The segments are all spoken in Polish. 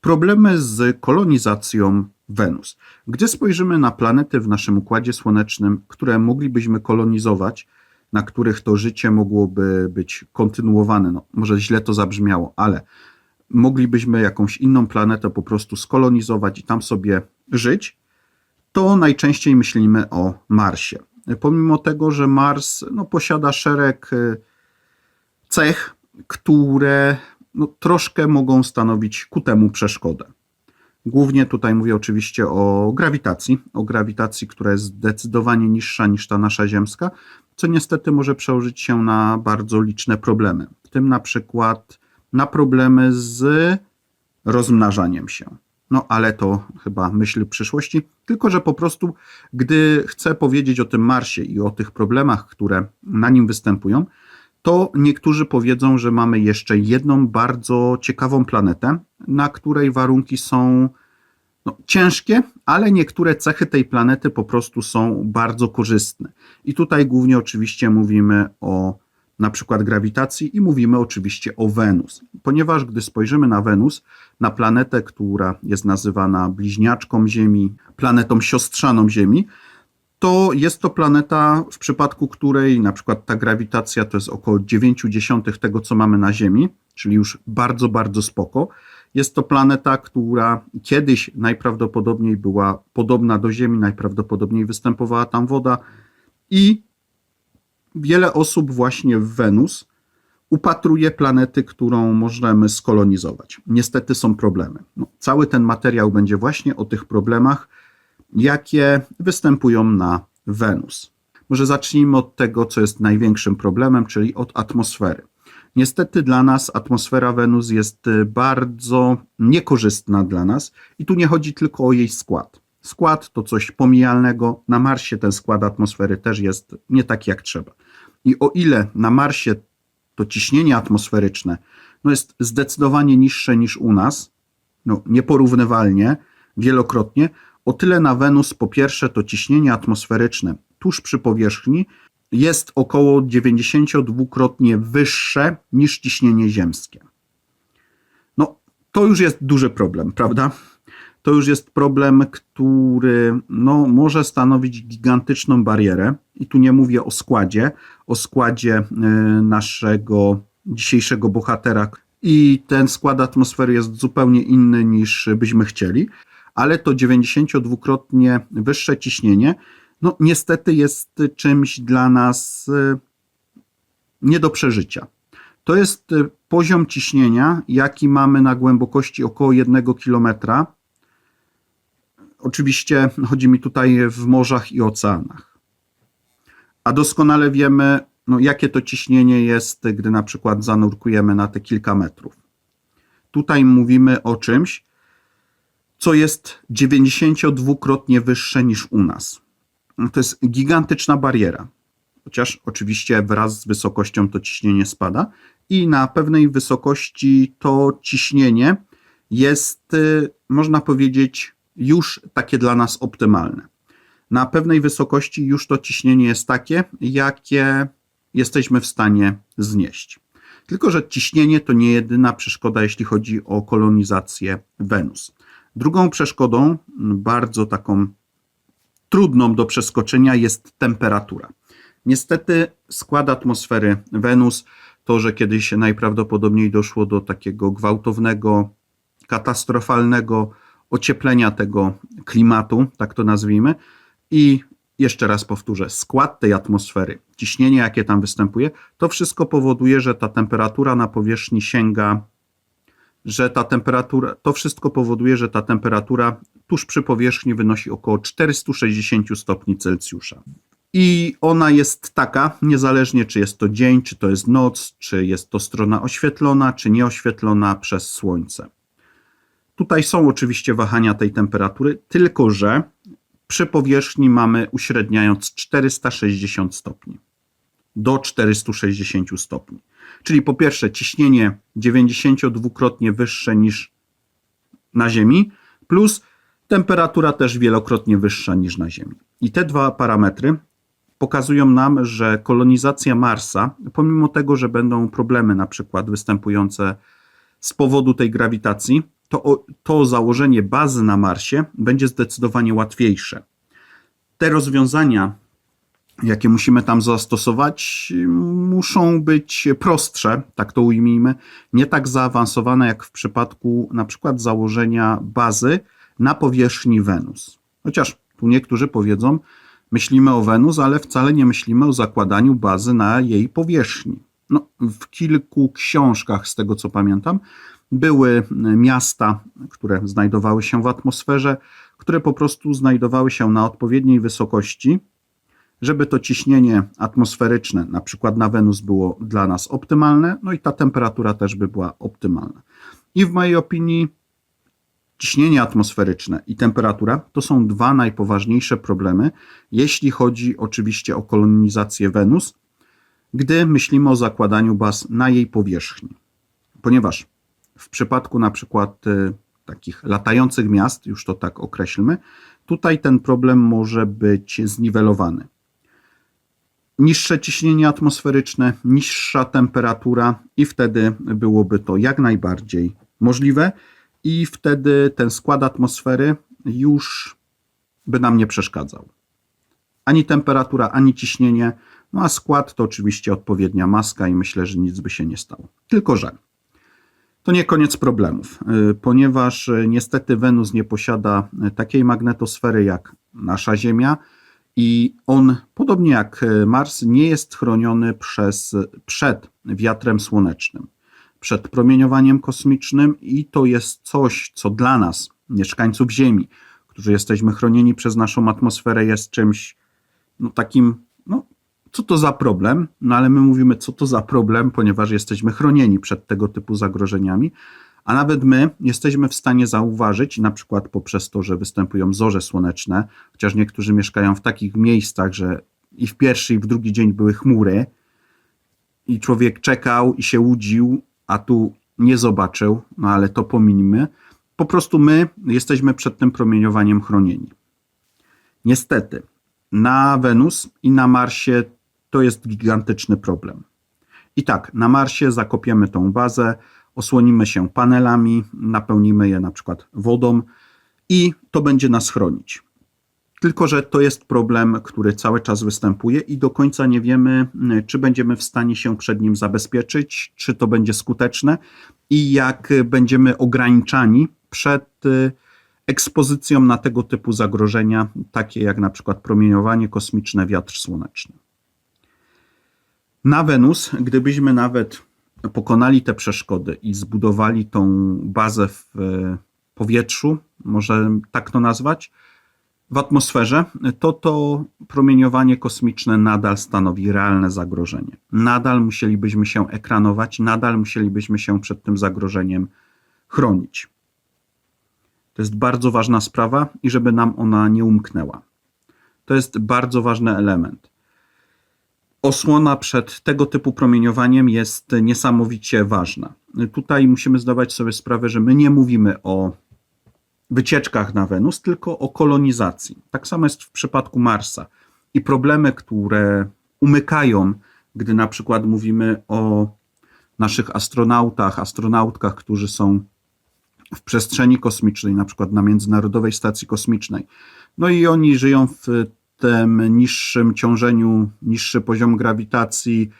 Problemy z kolonizacją Wenus. Gdy spojrzymy na planety w naszym układzie słonecznym, które moglibyśmy kolonizować, na których to życie mogłoby być kontynuowane, no, może źle to zabrzmiało, ale moglibyśmy jakąś inną planetę po prostu skolonizować i tam sobie żyć, to najczęściej myślimy o Marsie. Pomimo tego, że Mars no, posiada szereg y, cech, które no, troszkę mogą stanowić ku temu przeszkodę. Głównie tutaj mówię oczywiście o grawitacji, o grawitacji, która jest zdecydowanie niższa niż ta nasza ziemska, co niestety może przełożyć się na bardzo liczne problemy, w tym na przykład na problemy z rozmnażaniem się. No ale to chyba myśl przyszłości, tylko że po prostu, gdy chcę powiedzieć o tym Marsie i o tych problemach, które na nim występują, to niektórzy powiedzą, że mamy jeszcze jedną bardzo ciekawą planetę, na której warunki są no, ciężkie, ale niektóre cechy tej planety po prostu są bardzo korzystne. I tutaj głównie oczywiście mówimy o na przykład grawitacji i mówimy oczywiście o Wenus. Ponieważ gdy spojrzymy na Wenus, na planetę, która jest nazywana bliźniaczką Ziemi, planetą siostrzaną Ziemi, to jest to planeta, w przypadku której na przykład ta grawitacja to jest około 0,9 tego, co mamy na Ziemi, czyli już bardzo, bardzo spoko. Jest to planeta, która kiedyś najprawdopodobniej była podobna do Ziemi, najprawdopodobniej występowała tam woda i wiele osób właśnie w Wenus upatruje planety, którą możemy skolonizować. Niestety są problemy. No, cały ten materiał będzie właśnie o tych problemach, jakie występują na Wenus. Może zacznijmy od tego, co jest największym problemem, czyli od atmosfery. Niestety dla nas atmosfera Wenus jest y, bardzo niekorzystna dla nas i tu nie chodzi tylko o jej skład. Skład to coś pomijalnego. Na Marsie ten skład atmosfery też jest nie taki jak trzeba. I o ile na Marsie to ciśnienie atmosferyczne no jest zdecydowanie niższe niż u nas, no nieporównywalnie, wielokrotnie, o tyle na Wenus po pierwsze to ciśnienie atmosferyczne tuż przy powierzchni jest około 92-krotnie wyższe niż ciśnienie ziemskie. No, to już jest duży problem, prawda? To już jest problem, który no, może stanowić gigantyczną barierę. I tu nie mówię o składzie, o składzie y, naszego dzisiejszego bohatera. I ten skład atmosfery jest zupełnie inny niż byśmy chcieli, ale to 92-krotnie wyższe ciśnienie no niestety jest czymś dla nas y, nie do przeżycia. To jest y, poziom ciśnienia, jaki mamy na głębokości około 1 km. Oczywiście chodzi mi tutaj w morzach i oceanach. A doskonale wiemy, no, jakie to ciśnienie jest, gdy na przykład zanurkujemy na te kilka metrów. Tutaj mówimy o czymś, co jest 92-krotnie wyższe niż u nas. No, to jest gigantyczna bariera. Chociaż oczywiście wraz z wysokością to ciśnienie spada i na pewnej wysokości to ciśnienie jest, y, można powiedzieć, już takie dla nas optymalne. Na pewnej wysokości już to ciśnienie jest takie, jakie jesteśmy w stanie znieść. Tylko, że ciśnienie to nie jedyna przeszkoda, jeśli chodzi o kolonizację Wenus. Drugą przeszkodą, bardzo taką trudną do przeskoczenia jest temperatura. Niestety skład atmosfery Wenus, to, że kiedyś najprawdopodobniej doszło do takiego gwałtownego, katastrofalnego ocieplenia tego klimatu, tak to nazwijmy, i jeszcze raz powtórzę, skład tej atmosfery, ciśnienie, jakie tam występuje, to wszystko powoduje, że ta temperatura na powierzchni sięga, że ta temperatura, to wszystko powoduje, że ta temperatura tuż przy powierzchni wynosi około 460 stopni Celsjusza. I ona jest taka, niezależnie czy jest to dzień, czy to jest noc, czy jest to strona oświetlona, czy nieoświetlona przez słońce. Tutaj są oczywiście wahania tej temperatury, tylko że przy powierzchni mamy uśredniając 460 stopni do 460 stopni. Czyli po pierwsze ciśnienie 92-krotnie wyższe niż na Ziemi, plus temperatura też wielokrotnie wyższa niż na Ziemi. I te dwa parametry pokazują nam, że kolonizacja Marsa, pomimo tego, że będą problemy na przykład występujące z powodu tej grawitacji, to, to założenie bazy na Marsie będzie zdecydowanie łatwiejsze. Te rozwiązania, jakie musimy tam zastosować, muszą być prostsze, tak to ujmijmy, nie tak zaawansowane jak w przypadku na przykład założenia bazy na powierzchni Wenus. Chociaż tu niektórzy powiedzą, myślimy o Wenus, ale wcale nie myślimy o zakładaniu bazy na jej powierzchni. No, w kilku książkach, z tego co pamiętam, były miasta, które znajdowały się w atmosferze, które po prostu znajdowały się na odpowiedniej wysokości, żeby to ciśnienie atmosferyczne, na przykład na Wenus, było dla nas optymalne, no i ta temperatura też by była optymalna. I w mojej opinii ciśnienie atmosferyczne i temperatura to są dwa najpoważniejsze problemy, jeśli chodzi oczywiście o kolonizację Wenus, gdy myślimy o zakładaniu baz na jej powierzchni. Ponieważ w przypadku na przykład y, takich latających miast, już to tak określmy, tutaj ten problem może być zniwelowany. Niższe ciśnienie atmosferyczne, niższa temperatura, i wtedy byłoby to jak najbardziej możliwe, i wtedy ten skład atmosfery już by nam nie przeszkadzał. Ani temperatura, ani ciśnienie, no a skład to oczywiście odpowiednia maska, i myślę, że nic by się nie stało. Tylko, że to nie koniec problemów, y, ponieważ y, niestety Wenus nie posiada takiej magnetosfery jak nasza Ziemia i on, podobnie jak y, Mars, nie jest chroniony przez, przed wiatrem słonecznym, przed promieniowaniem kosmicznym i to jest coś, co dla nas, mieszkańców Ziemi, którzy jesteśmy chronieni przez naszą atmosferę, jest czymś no, takim, no, co to za problem? No ale my mówimy, co to za problem, ponieważ jesteśmy chronieni przed tego typu zagrożeniami, a nawet my jesteśmy w stanie zauważyć, na przykład poprzez to, że występują zorze słoneczne, chociaż niektórzy mieszkają w takich miejscach, że i w pierwszy, i w drugi dzień były chmury, i człowiek czekał i się łudził, a tu nie zobaczył, no ale to pominimy. Po prostu my jesteśmy przed tym promieniowaniem chronieni. Niestety, na Wenus i na Marsie to jest gigantyczny problem. I tak, na Marsie zakopiemy tą bazę, osłonimy się panelami, napełnimy je na przykład wodą i to będzie nas chronić. Tylko, że to jest problem, który cały czas występuje i do końca nie wiemy, y, czy będziemy w stanie się przed nim zabezpieczyć, czy to będzie skuteczne i jak będziemy ograniczani przed y, ekspozycją na tego typu zagrożenia, takie jak na przykład promieniowanie kosmiczne, wiatr słoneczny. Na Wenus, gdybyśmy nawet pokonali te przeszkody i zbudowali tą bazę w e, powietrzu, może tak to nazwać, w atmosferze, to to promieniowanie kosmiczne nadal stanowi realne zagrożenie. Nadal musielibyśmy się ekranować, nadal musielibyśmy się przed tym zagrożeniem chronić. To jest bardzo ważna sprawa i żeby nam ona nie umknęła. To jest bardzo ważny element. Osłona przed tego typu promieniowaniem jest niesamowicie ważna. Tutaj musimy zdawać sobie sprawę, że my nie mówimy o wycieczkach na Wenus, tylko o kolonizacji. Tak samo jest w przypadku Marsa. I problemy, które umykają, gdy na przykład mówimy o naszych astronautach, astronautkach, którzy są w przestrzeni kosmicznej, na przykład na Międzynarodowej Stacji Kosmicznej. No i oni żyją w tym niższym ciążeniu, niższy poziom grawitacji,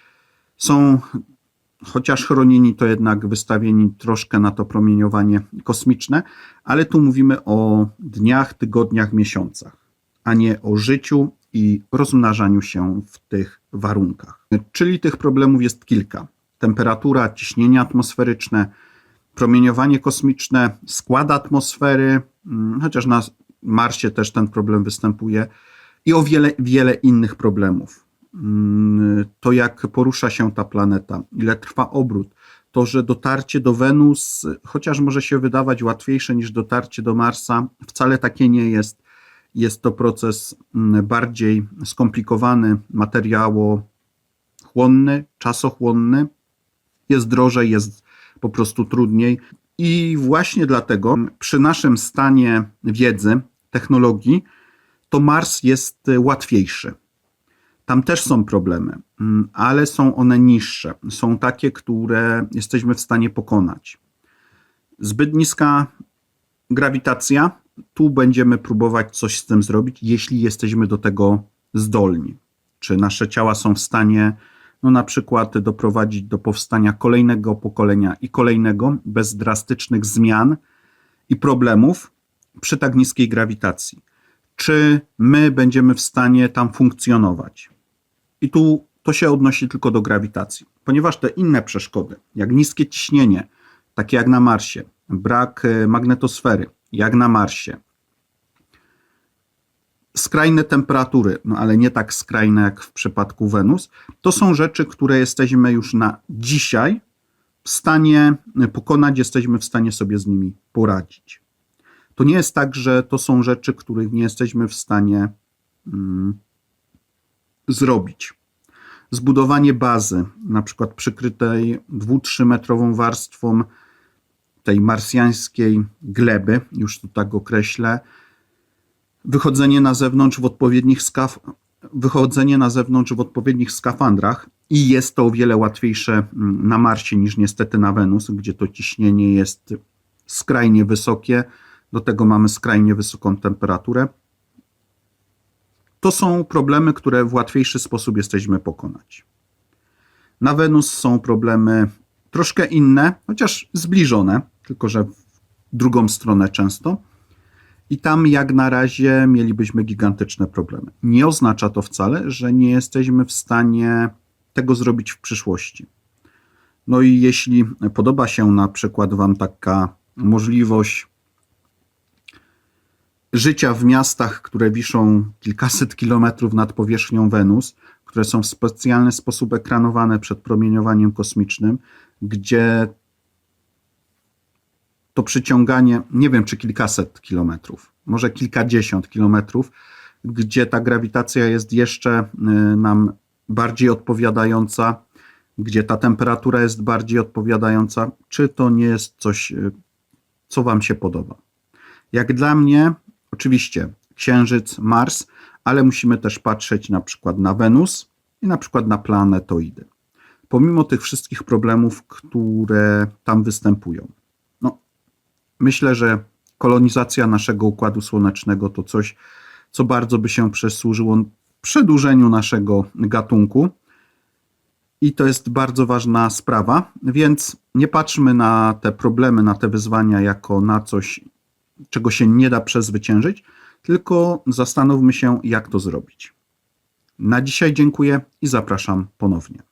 są chociaż chronieni, to jednak wystawieni troszkę na to promieniowanie kosmiczne, ale tu mówimy o dniach, tygodniach, miesiącach, a nie o życiu i rozmnażaniu się w tych warunkach. Czyli tych problemów jest kilka: temperatura, ciśnienie atmosferyczne, promieniowanie kosmiczne, skład atmosfery, mm, chociaż na Marsie też ten problem występuje, i o wiele, wiele innych problemów. Mm, To, jak porusza się ta planeta, ile trwa obrót, to, że dotarcie do Wenus, chociaż może się wydawać łatwiejsze niż dotarcie do Marsa, wcale takie nie jest. Jest to proces mm, bardziej skomplikowany, materiałochłonny, czasochłonny, jest drożej, jest po prostu trudniej. I właśnie dlatego przy naszym stanie wiedzy, technologii, to Mars jest y, łatwiejszy. Tam też są problemy, mm, ale są one niższe. Są takie, które jesteśmy w stanie pokonać. Zbyt niska grawitacja, tu będziemy próbować coś z tym zrobić, jeśli jesteśmy do tego zdolni. Czy nasze ciała są w stanie, no na przykład, doprowadzić do powstania kolejnego pokolenia i kolejnego bez drastycznych zmian i problemów przy tak niskiej grawitacji. Czy my będziemy w stanie tam funkcjonować? I tu to się odnosi tylko do grawitacji, ponieważ te inne przeszkody, jak niskie ciśnienie, takie jak na Marsie, brak e, magnetosfery, jak na Marsie, skrajne temperatury, no ale nie tak skrajne jak w przypadku Wenus, to są rzeczy, które jesteśmy już na dzisiaj w stanie pokonać, jesteśmy w stanie sobie z nimi poradzić. To nie jest tak, że to są rzeczy, których nie jesteśmy w stanie mm, zrobić. Zbudowanie bazy, na przykład przykrytej 2-3 metrową warstwą tej marsjańskiej gleby, już tu tak określę, wychodzenie na zewnątrz w odpowiednich skaf wychodzenie na zewnątrz w odpowiednich skafandrach i jest to o wiele łatwiejsze mm, na Marsie niż niestety na Wenus, gdzie to ciśnienie jest skrajnie wysokie, do tego mamy skrajnie wysoką temperaturę. To są problemy, które w łatwiejszy sposób jesteśmy pokonać. Na Wenus są problemy troszkę inne, chociaż zbliżone, tylko że w drugą stronę często. I tam jak na razie mielibyśmy gigantyczne problemy. Nie oznacza to wcale, że nie jesteśmy w stanie tego zrobić w przyszłości. No i jeśli podoba się na przykład Wam taka możliwość życia w miastach, które wiszą kilkaset kilometrów nad powierzchnią Wenus, które są w specjalny sposób ekranowane przed promieniowaniem kosmicznym, gdzie to przyciąganie, nie wiem czy kilkaset kilometrów, może kilkadziesiąt kilometrów, gdzie ta grawitacja jest jeszcze y, nam bardziej odpowiadająca, gdzie ta temperatura jest bardziej odpowiadająca, czy to nie jest coś, y, co Wam się podoba. Jak dla mnie, oczywiście Księżyc, Mars, ale musimy też patrzeć na przykład na Wenus i na przykład na planetoidy. Pomimo tych wszystkich problemów, które tam występują. No, myślę, że kolonizacja naszego układu słonecznego to coś, co bardzo by się przysłużyło przedłużeniu naszego gatunku. I to jest bardzo ważna sprawa, więc nie patrzmy na te problemy, na te wyzwania jako na coś, czego się nie da przezwyciężyć, tylko zastanówmy się, jak to zrobić. Na dzisiaj dziękuję i zapraszam ponownie.